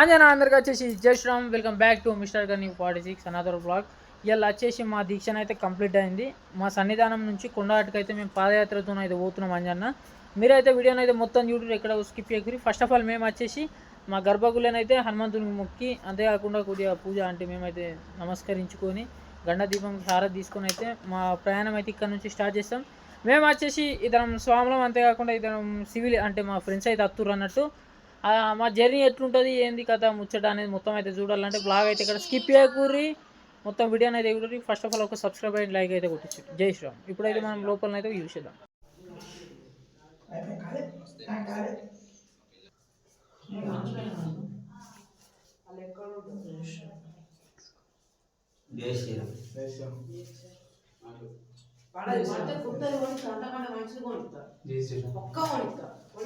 అంజనా అందరికి వచ్చేసి Jai Shri Ram. Welcome back to mister Gani forty six another blog ఇలా వచ్చేసి మా దీక్షను అయితే కంప్లీట్ అయింది. మా సన్నిధానం నుంచి కొండగట్టుకు అయితే మేము పాదయాత్రతో అయితే పోతున్నాం అంజన్న మీరైతే వీడియోని అయితే మొత్తం చూడరు ఎక్కడ స్కిప్ చేయకూరి ఫస్ట్ ఆఫ్ ఆల్ మేము వచ్చేసి మా గర్భగుళ్ళనైతే హనుమంతుని మొక్కి అంతేకాకుండా కొద్దిగా పూజ అంటే మేమైతే నమస్కరించుకొని గండ దీపం హారతి తీసుకొని అయితే మా ప్రయాణం అయితే ఇక్కడ నుంచి స్టార్ట్ చేస్తాం. మేము వచ్చేసి ఇతరం స్వాములం అంతేకాకుండా ఇతరం సివిల్ అంటే మా ఫ్రెండ్స్ అయితే అత్తురు అన్నట్టు. మా జర్నీ ఎట్లుంటుంది ఏంది కథ ముచ్చట అనేది మొత్తం అయితే చూడాలంటే బ్లాగ్ అయితే ఇక్కడ స్కిప్ చేయకూరి మొత్తం వీడియోని అయితే చూడండి ఫస్ట్ ఆఫ్ ఆల్ ఒక సబ్స్క్రైబ్ అయ్యి లైక్ అయితే కొట్టించు జై శ్రీరామ్. ఇప్పుడైతే మనం లోపల అయితే యూస్ చేద్దాం. జై శ్రీరామ్. జై శ్రీరామ్.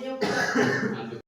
ఏ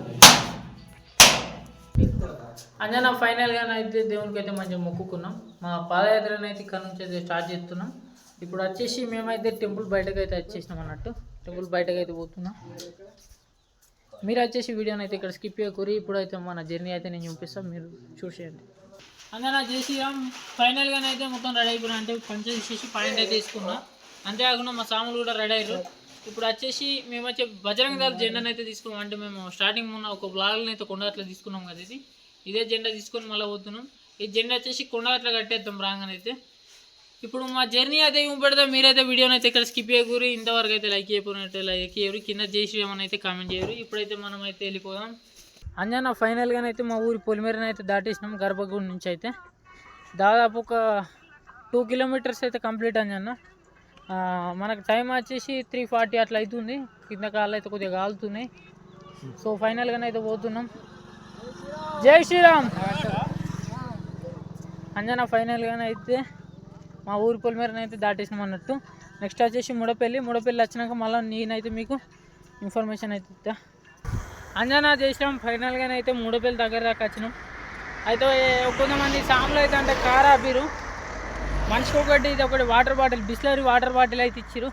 అంజనా ఫైనల్గా అయితే దేవునికి అయితే మంచిగా మొక్కుకున్నాం. మా పాదయాత్రను అయితే ఇక్కడ నుంచి అయితే స్టార్ట్ చేస్తున్నాం. ఇప్పుడు వచ్చేసి మేమైతే టెంపుల్ బయటకు అయితే వచ్చేసినాం అన్నట్టు. టెంపుల్ బయటకు అయితే పోతున్నాం. మీరు వచ్చేసి వీడియోని అయితే ఇక్కడ స్కిప్ చేయకూరి. ఇప్పుడు అయితే మన జర్నీ అయితే నేను చూపిస్తాను. మీరు చూసేయండి. అంజనా చేసిరాం ఫైనల్గా అయితే మొత్తం రెడీ అయిపోయినా. అంటే పంచ చేసేసి పాయింట్ అయితే తీసుకున్నా. అంతేకాకుండా మా సాములు కూడా రెడీ అయ్యారు ఇప్పుడు వచ్చేసి మేము వచ్చే బజరంగ దళ జెండాను అయితే తీసుకున్నాం. అంటే మేము స్టార్టింగ్ మొన్న ఒక బ్లాగ్ని అయితే కొండ అట్లా తీసుకున్నాం కదా ఇది. ఇదే జెండా తీసుకొని మళ్ళీ పోతున్నాం. ఈ జెండా వచ్చేసి కొండ అట్లా కట్టేద్దాం రాగానైతే. ఇప్పుడు మా జర్నీ అయితే ఏమి మీరైతే వీడియోని అయితే ఇక్కడ స్కిప్ చేయకూరు ఇంతవరకు అయితే లైక్ చేయకపోయినట్టు లైక్ చేయరు. కింద చేసి ఏమైనా అయితే కామెంట్ చేయరు. ఇప్పుడైతే మనం అయితే వెళ్ళిపోదాం. అంజనా ఫైనల్గా అయితే మా ఊరి పొలిమేరని అయితే దాటేసినాం గర్భగుడి నుంచి అయితే. దాదాపు ఒక టూ కిలోమీటర్స్ అయితే కంప్లీట్ అంజన్న. మనకు టైం వచ్చేసి త్రీ ఫార్టీ అట్లా అవుతుంది. కింద కాళ్ళు అయితే కొద్దిగా కాలుతున్నాయి సో ఫైనల్గానే అయితే పోతున్నాం. జై శ్రీరామ్. అంజనా ఫైనల్గానే అయితే మా ఊరి పొలిమేరని అయితే దాటేసినాం అన్నట్టు. నెక్స్ట్ వచ్చేసి ముడపల్లి. ముడపల్లి వచ్చినాక మళ్ళీ నేనైతే మీకు ఇన్ఫర్మేషన్ అయితే ఇస్తా. అంజనా చేసినాం ఫైనల్గానే అయితే ముడపల్లి దగ్గర దాకా వచ్చినాం. అయితే కొంతమంది సాములు అయితే అంటే కారా బీరు మనిషికి ఒకటి ఇది ఒకటి water bottle Bisleri water bottle అయితే ఇచ్చిరు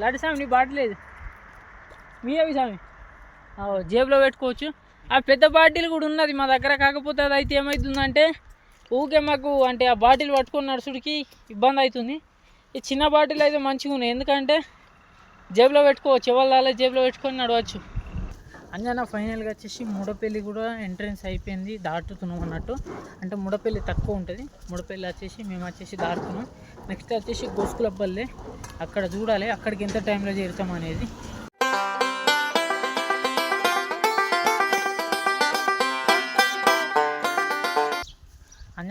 లాంటి సామి నీ బాటిల్ లేదు మీ అవి సామి జేబులో పెట్టుకోవచ్చు. ఆ పెద్ద బాటిల్ కూడా ఉన్నది మా దగ్గర. కాకపోతే అది అయితే ఏమవుతుందంటే ఊకే మాకు అంటే ఆ బాటిల్ పట్టుకొని నడుచుడికి ఇబ్బంది అవుతుంది. ఈ చిన్న బాటిల్ అయితే మంచిగా ఉన్నాయి. ఎందుకంటే జేబులో పెట్టుకోవచ్చు. ఎవరి జేబులో పెట్టుకొని నడవచ్చు. అంజనా ఫైనల్గా వచ్చేసి ముడపల్లి కూడా ఎంట్రెన్స్ అయిపోయింది. దాటుతున్నాం అన్నట్టు. అంటే ముడపల్లి తక్కువ ఉంటుంది. ముడపల్లి వచ్చేసి మేము వచ్చేసి దాటుతున్నాం. నెక్స్ట్ వచ్చేసి గోసుకులపల్లి. అక్కడ చూడాలి. అక్కడికి ఎంత టైంలో చేరుతాం అనేది.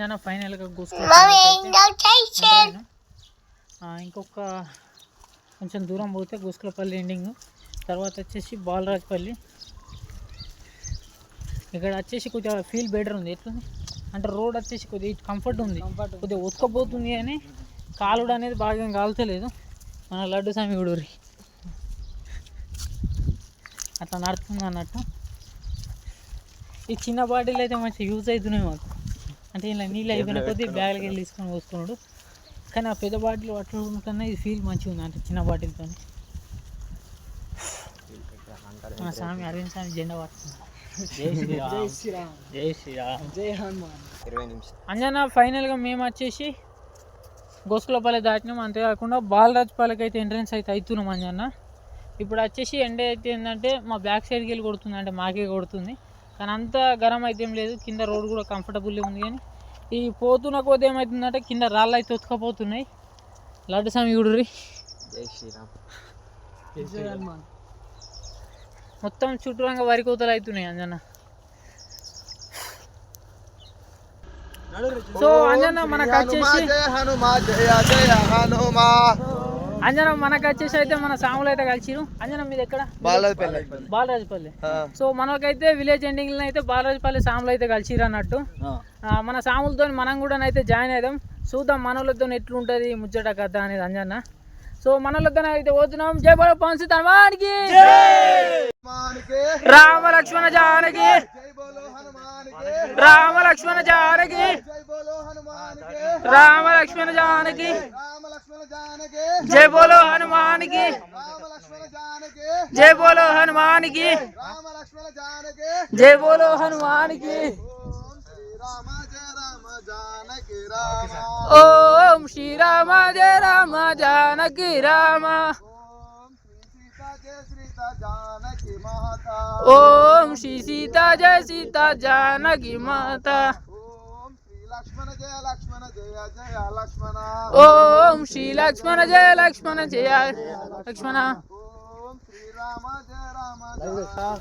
అంజనా ఫైనల్గా గోసుకులపల్లి ఇంకొక కొంచెం దూరం పోతే గోసుకులపల్లి ఎండింగ్ తర్వాత వచ్చేసి బాలరాజపల్లి. ఇక్కడ వచ్చేసి కొద్దిగా ఫీల్ బెటర్ ఉంది. ఎట్లుంది? అంటే రోడ్ వచ్చేసి కొద్దిగా కంఫర్ట్ ఉంది. కొద్దిగా ఉతకపోతుంది అని కాలుడు అనేది బాగా ఏం కాలుతలేదు. మన లడ్డు స్వామి గుడూరి. అట్లా నడుస్తుంది అన్నట్టు. ఈ చిన్న బాటిల్ అయితే మంచిగా యూజ్ అవుతున్నాయి మాకు. అంటే ఇలా నీళ్ళు అయిపోయిన కొద్దీ బ్యాగ్లకి వెళ్ళి తీసుకొని పోస్తున్నాడు. కానీ ఆ పెద్ద బాటిల్ పట్టడం కన్నా ఇది ఫీల్ మంచిగా ఉంది అంటే చిన్న బాటిల్తో మా స్వామి అరవింద్ స్వామి జెండా పడుతుంది జై శ్రీరామ్. జై శ్రీరామ్. జై శ్రీరామ్. జై హనుమాన్. ఇరవై నిమిషాలు. అంజనా ఫైనల్గా మేము వచ్చేసి గోసుకులపల్లి దాటినాం. అంతేకాకుండా బాలరాజుపాలెకి అయితే ఎంట్రన్స్ అయితే అవుతున్నాం అంజన్న. ఇప్పుడు వచ్చేసి ఎండ అయితే ఏంటంటే మా బ్యాక్ సైడ్కి వెళ్ళి కొడుతుంది అంటే మాకే కొడుతుంది. కానీ అంత గరం అయితే ఏం లేదు. కింద రోడ్ కూడా కంఫర్టబుల్గా ఉంది కానీ ఈ పోతున్న కొద్ది ఏమవుతుందంటే కింద రాళ్ళు అయితే ఉతకపోతున్నాయి. లడ్డు స్వామి గుడి జై శ్రీరామ్. మొత్తం చుట్టూరంగా వరి కోతలు అవుతున్నాయి అంజన్న. సో అంజన్న మనకు వచ్చేసి జయ హనుమా జయ జయ హనుమా. అంజనం మనకు వచ్చేసి అయితే మన సాములు అయితే కలిసిరు. అంజనం మీద ఎక్కడ? బాలపల్లి బాలరాజపల్లి. సో మనకైతే విలేజ్ ఎండింగ్లో అయితే బాలరాజపల్లి సాములు అయితే కలిసిరు అన్నట్టు. మన సాములతో మనం కూడా అయితే జాయిన్ అవుదాం చూద్దాం మనోళ్ళతో ఎట్లుంటది ముచ్చట కథ అనేది అంజన్న. సో మనోళ్ళతో అయితే పోతున్నాం. జై బోలో పంచి తనవానికి! రామ లక్ష్మణ జానకి! राम लक्ष्मण जानकी। राम लक्ष्मण जानकी। जय बोलो हनुमान की। जय बोलो हनुमान की। जय बोलो हनुमान की। ओम श्री राम जय राम जानक राम। ओम श्री सीता जय सीता जानकी माता। जय लक्ष्मण जय जय लक्ष्मण। ओम श्री लक्ष्मण जय लक्ष्मण जय लक्ष्मण। जय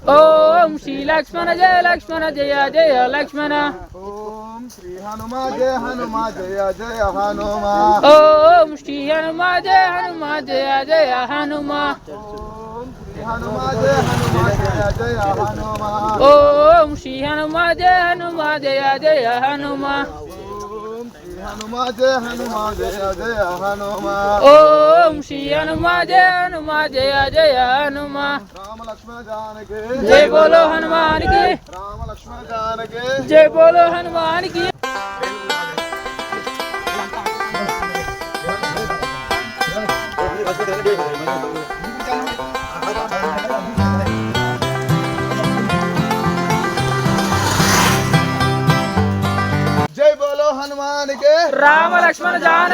ओम श्री लक्ष्मण जय लक्ष्मण जय जय लक्ष्मण। ओम श्री हनुमा जय हनुमा जय जय हनुमा। ओम श्री हनुमा जय हनुमा जय जय हनुमा। ఓం శ్రీ హనుమ జయ హనుమ జయ జయ హనుమ ఓం శ్రీ హనుమా జయ హనుమా జయ జయ హనుమా ఓం శ్రీ హనుమ జయ హనుమ జయ జయ హనుమ రామ లక్ష్మణ జానకి జై బోలో హనుమానికి. రామ లక్ష్మణ జానకి జై బోలో హనుమానికి. राम लक्ष्मण जान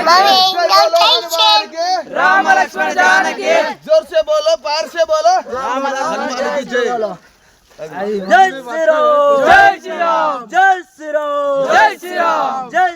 के। राम लक्ष्मण जान के ज़ोर से बोलो पार से बोलो। राम लक्ष्मण की जय जय श्री राम। जय श्री राम। जय श्री राम। जय श्री राम। जय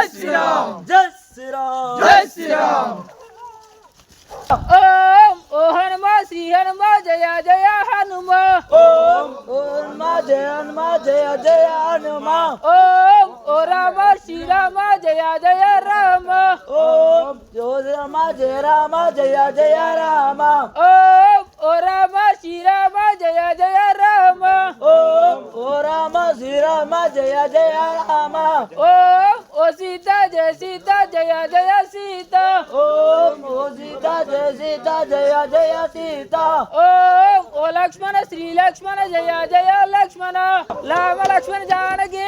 જય હનુમા જય જય હનુમા ઓમ ઓ રામ શ્રી રામ જય જય રામ. ઓમ જો રામ જય રામ જય જય રામ. ઓમ ઓ રામ શ્રી રામ જય જય રામ. ઓમ ઓ રામ શ્રી રામ જય જય રામ. ઓમ ઓ સીતા જય સીતા જય જય સીતા. ઓમ సీత జయ సీత జయ జయ సీత. ఓం ఓ లక్ష్మణ శ్రీ లక్ష్మణ జయ జయ లక్ష్మణ. రామ లక్ష్మణ జానకి.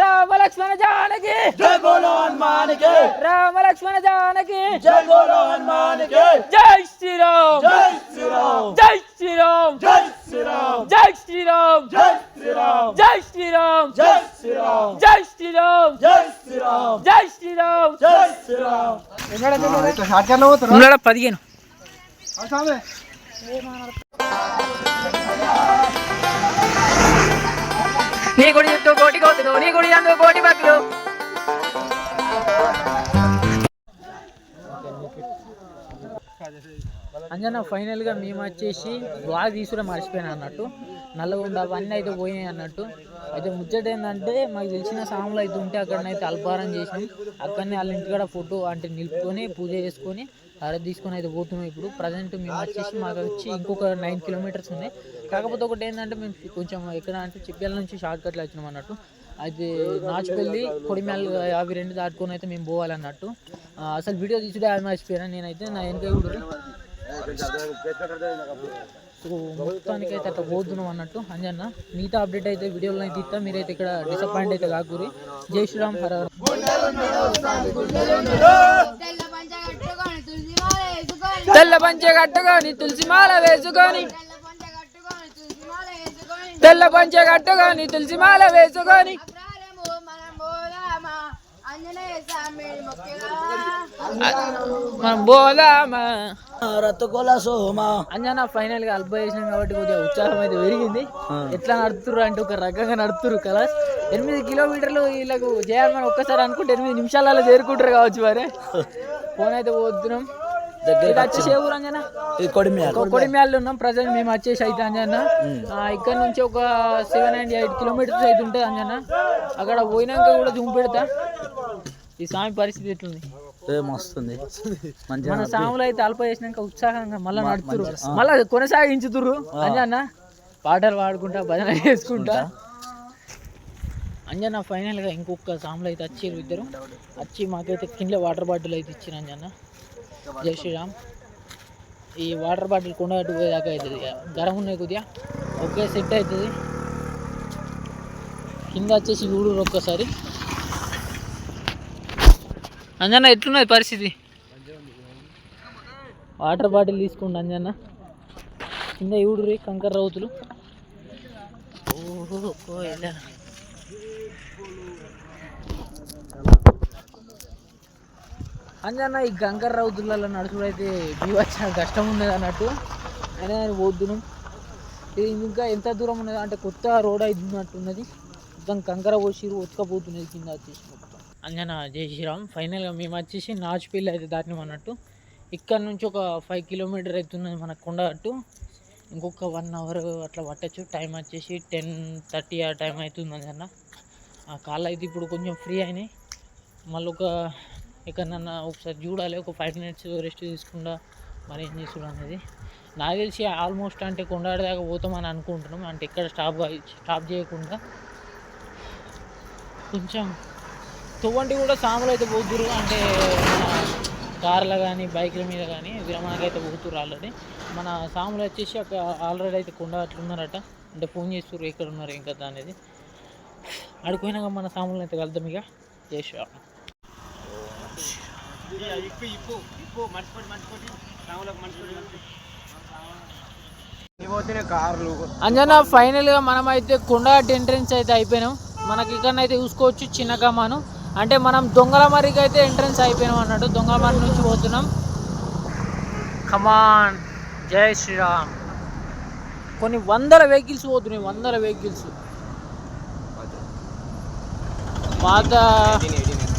రామ లక్ష్మణ జానకి. జై బోలో హనుమానికి రామ లక్ష్మణ జానకి. జై బోలో హనుమానికి జై శ్రీరామ్. జై శ్రీరామ్. జై శ్రీరామ్. జై శ్రీరామ్ జై శ్రీరామ్ జై శ్రీరామ్ జై శ్రీరామ్ జై శ్రీరామ్ జై శ్రీరామ్ జై శ్రీరామ్ జై శ్రీరామ్ జై శ్రీరామ్ షార్ట్ करना होता ఉన్నాడా పదిహేను है सामने నీ గుడి చుట్టూ కోటి కోతులు నీ గుడి అందు కోటి భక్తులు అంజన ఫైనల్గా మేము వచ్చేసి బాగా తీసుకురా మర్చిపోయినా అన్నట్టు. నల్లగొండ అవన్నీ అయితే పోయినాయి అన్నట్టు. అయితే ముచ్చట ఏంటంటే మాకు తెలిసిన సాములు అయితే ఉంటే అక్కడనైతే అల్పారం చేసినాం. అక్కడనే వాళ్ళ ఇంటికాడ ఫోటో అంటే నిలుపుకొని పూజ చేసుకొని అర తీసుకొని అయితే పోతున్నాం ఇప్పుడు. ప్రజెంట్ మేము వచ్చేసి మాకు వచ్చి ఇంకొక నైన్ కిలోమీటర్స్ ఉన్నాయి. కాకపోతే ఒకటి ఏంటంటే మేము కొంచెం ఎక్కడ అంటే చిప్యాల నుంచి షార్ట్ కట్లు వచ్చినాం అన్నట్టు. అయితే నాచుపల్లి కొడిమేల అవి రెండు దాటుకొని అయితే మేము పోవాలన్నట్టు అసలు వీడియో తీసుడే అది మర్చిపోయాను? నేనైతే నా వెనక కూడా సో మొత్తానికి అయితే అట్లా పోతున్నాం అన్నట్టు. అంజన్న మిగతా అప్డేట్ అయితే వీడియోలో అయితే ఇస్తా. మీరైతే ఇక్కడ డిసప్పాయింట్ అయితే కాకూరి. జై శ్రీరామ్ హర. తెల్ల పంచ కట్టుకొని తులసి మాల వేసుకొని. తెల్ల పంచె కట్టుకొని తులసి మాల వేసుకొని తెల్ల పంచ కట్టుకొని తులసి మాల వేసుకొని అప్రారము మనం పోదామా ఆంజనేయ స్వామి మొక్కిలా మనం రతకుల సోమ అంజనా ఫైనల్గా అల్ప చేసినాం కాబట్టి కొద్దిగా ఉత్సాహం అయితే పెరిగింది. ఎట్లా నడుతురు అంటే ఒక రకంగా నడుతురు కలాస్ ఎనిమిది కిలోమీటర్లు వీళ్ళకు చేయాలని ఒక్కసారి అనుకుంటే ఎనిమిది నిమిషాలలో చేరుకుంటారు కావచ్చు మరి. ఫోన్ అయితే పోతున్నాం. దగ్గర ఇది వచ్చేసి ఏ ఊరు అంజనా ఇది కొడిమియాల. కొడిమ్యాల్లో ఉన్నాం. ప్రజెంట్ మేము వచ్చేసి అయితే అంజన్న. ఇక్కడ నుంచి ఒక సెవెన్ అండ్ ఎయిట్ కిలోమీటర్స్ అయితే ఉంటుంది అంజన్న. అక్కడ పోయినాక కూడా జూమ్ పెడతా. ఈ స్వామి పరిస్థితి ఎట్లుంది? మస్తుంది. మంచిగా మన సాములు అయితే అల్ప చేసినాక ఉత్సాహంగా మళ్ళీ నడుతురు మళ్ళీ కొనసాగించుతురు అంజన్న పాటలు పాడుకుంటా భజన చేసుకుంటా. అంజన్న ఫైనల్గా ఇంకొక సాములు అయితే వచ్చారు ఇద్దరు. వచ్చి మాకైతే కింద వాటర్ బాటిల్ అయితే ఇచ్చారు అంజన్న జై శ్రీరామ్. ఈ వాటర్ బాటిల్ కొండగట్టు పోయేదాకా అవుతుంది గరం ఉన్నాయి కొద్దిగా. ఒకే సెట్ అవుతుంది. కింద వచ్చేసి చూడు ఒక్కసారి. అంజన్న ఎట్లున్నది పరిస్థితి? వాటర్ బాటిల్ తీసుకోండి అంజన్న. కింద చూడు కంకర రౌతులు. అంజన్న ఈ కంకర రౌతులలో నడుచుడు అయితే బీవచ్చిన కష్టం ఉన్నది అన్నట్టు. అయినా నేను పోద్దును ఇది ఇంకా ఎంత దూరం ఉన్నది అంటే కొత్త రోడ్ అవుతున్నట్టున్నది మొత్తం కంకర పోసిరు ఉతకపోతున్నది కింద వచ్చేసి అంజన జై శ్రీరామ్ ఫైనల్గా మేము వచ్చేసి నాచుపల్లి అయితే దాటినాం అన్నట్టు. ఇక్కడ నుంచి ఒక ఫైవ్ కిలోమీటర్ అవుతున్నది మన కొండగట్టు ఇంకొక వన్ అవర్ అట్లా పట్టచ్చు. టైం వచ్చేసి టెన్ థర్టీ ఆ టైం అవుతుంది అంజన్న ఆ కాళ్ళు అయితే ఇప్పుడు కొంచెం ఫ్రీ అయినాయి. మళ్ళీ ఒక ఎక్కడన్నా ఒకసారి చూడాలి. ఒక ఫైవ్ మినిట్స్ రెస్ట్ తీసుకుండా మరి ఏం చేసుడు అనేది. నాకు తెలిసి ఆల్మోస్ట్ అంటే కొండాడి దాకా పోతామని అనుకుంటున్నాం. అంటే ఇక్కడ స్టాప్ స్టాప్ చేయకుండా కొంచెం తువ్వంటి కూడా సాములు అయితే పోతురు అంటే కార్లో కార్ల కానీ బైక్ల మీద కానీ విరమణకి అయితే పోతురు ఆల్రెడీ. మన సాములు వచ్చేసి అక్కడ ఆల్రెడీ అయితే కొండ అట్లున్నారట అంటే ఫోన్ చేస్తున్నారు ఎక్కడ ఉన్నారు ఏం కదా అనేది. అడిపోయినాక మన సాములను అయితే కలుద్దాం ఇక. చేసా కార్లు అంజన ఫైనల్గా మనం అయితే ఎంట్రెన్స్ అయితే అయిపోయినాం. మనకి ఇక్కడ అయితే చూసుకోవచ్చు చిన్నగా మనం అంటే మనం దొంగల మరికి అయితే ఎంట్రెన్స్ అయిపోయినాం అన్నట్టు దొంగల మరి నుంచి పోతున్నాం. కమాన్ జై శ్రీరామ్. కొన్ని వందల వెహికల్స్ పోతున్నాయి వందల వెహికల్స్ పాత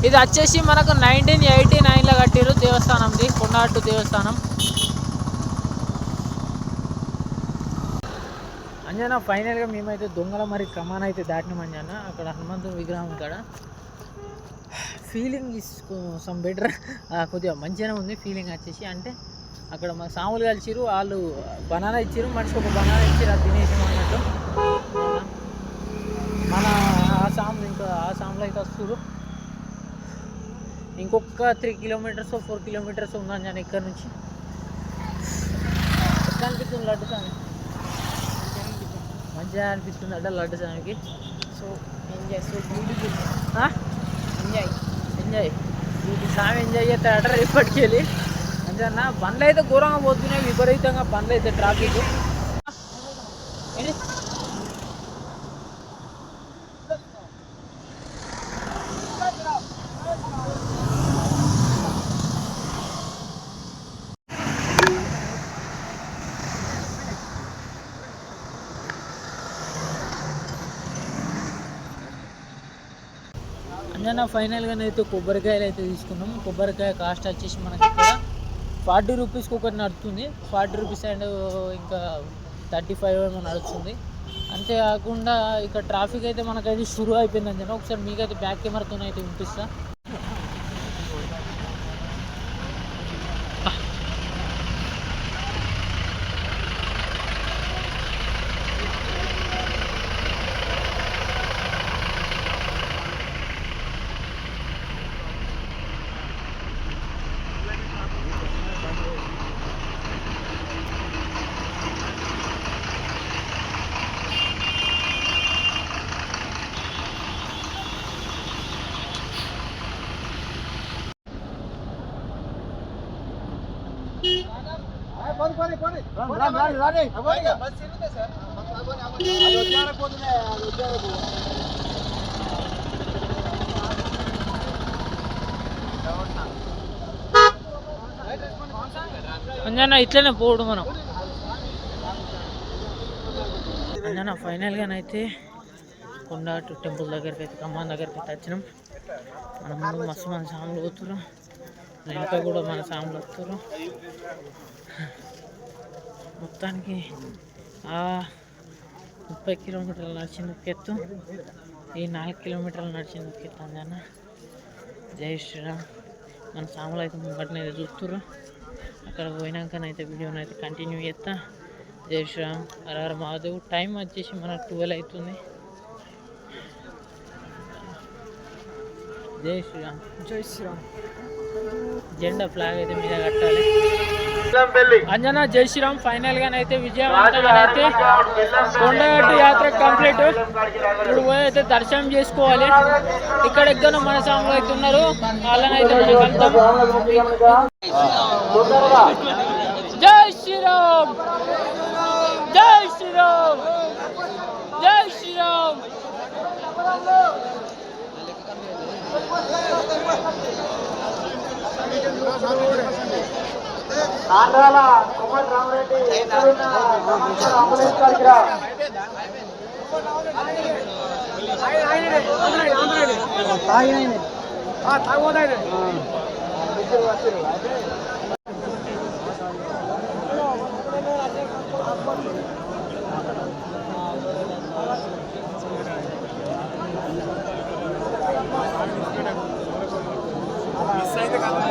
ఇది వచ్చేసి మనకు నైన్టీన్ ఎయిటీ నైన్లో కట్టారు దేవస్థానంది కొండగట్టు దేవస్థానం. అంజనా ఫైనల్గా మేమైతే దొంగల మరి కమాన్ అయితే దాటినాం అంజనా. అక్కడ హనుమంతుని విగ్రహం కాడ ఫీలింగ్ ఇస్ సమ్ బెటర్ కొద్దిగా మంచిగానే ఉంది ఫీలింగ్ వచ్చేసి. అంటే అక్కడ మా సాములు కలిసిరు వాళ్ళు బనానా ఇచ్చారు మనిషికి ఒక బనానా ఇచ్చారు అది తినేసాం అన్నట్టు. మన ఆ సాములు ఇంకా ఆ సాములు అయితే వస్తారు ఇంకొక త్రీ కిలోమీటర్స్ ఫోర్ కిలోమీటర్స్ ఉందని నేను ఇక్కడ నుంచి. ఎట్లా అనిపిస్తుంది లడ్డు స్వామి మంచిగా అనిపిస్తుంది అడ్డ లడ్డు స్వామికి so enjoy so beautiful enjoy enjoy. వీటి స్వామి ఎంజాయ్ అయితే అడ్డ రేపటికి వెళ్ళి. అంతేనా? బండ్లు అయితే ఘోరంగా పోతున్నాయి. విపరీతంగా బండ్లు అయితే ట్రాఫిక్ ఫైనల్గా అయితే కొబ్బరికాయలు అయితే తీసుకున్నాం. కొబ్బరికాయ కాస్ట్ వచ్చేసి మనకి ఇక్కడ ఫార్టీ రూపీస్కి ఒకటి నడుస్తుంది ఫార్టీ రూపీస్ అండ్ ఇంకా థర్టీ ఫైవ్ ఏమో నడుస్తుంది. అంతేకాకుండా ఇక్కడ ట్రాఫిక్ అయితే మనకైతే షురు అయిపోయింది అంజన. ఒకసారి మీకైతే బ్యాక్ కెమెరాతో అయితే వినిపిస్తాను అంజనా ఇట్లనే పోడు మనం. అంజనా ఫైనల్గానైతే కొండ టెంపుల్ దగ్గరికి అయితే కమాన్ దగ్గరికి అయితే వచ్చినాం. మనం మస్తు మంది సాములు పోతున్నాం అయితే కూడా మన సాములు వస్తారు. మొత్తానికి ఆ ముప్పై కిలోమీటర్లు నడిచిన ఎత్తు ఈ నాలుగు కిలోమీటర్లు నడిచింది ఎత్తు అంజనా జై శ్రీరామ్. మన సాములు అయితే ముంగటనే అయితే అక్కడ పోయినాకనైతే వీడియోని అయితే కంటిన్యూ చేస్తా. జై శ్రీరామ్. హర మహాదేవ్. టైం వచ్చేసి మనకు ట్వెల్వ్ అవుతుంది. జై శ్రీరామ్. జై శ్రీరామ్. జెండా ఫ్లాగ్ అయితే మీద కట్టాలి. అంజనా జై శ్రీరామ్. ఫైనల్ గానైతే విజయవంతంగా అయితే కొండగట్టు యాత్ర కంప్లీట్. ఇప్పుడు పోయి అయితే దర్శనం చేసుకోవాలి. ఇక్కడ ఎక్కడ మన సాములు అయితే ఉన్నారు వాళ్ళని అయితే మనం కలుద్దాం. జై శ్రీరామ్. జై శ్రీరామ్. ఆంధ్రాల కుమార్ రామరెడ్డి అంబులెన్స్ కాడికి రా తాగినాయి తాగోదాయి কালো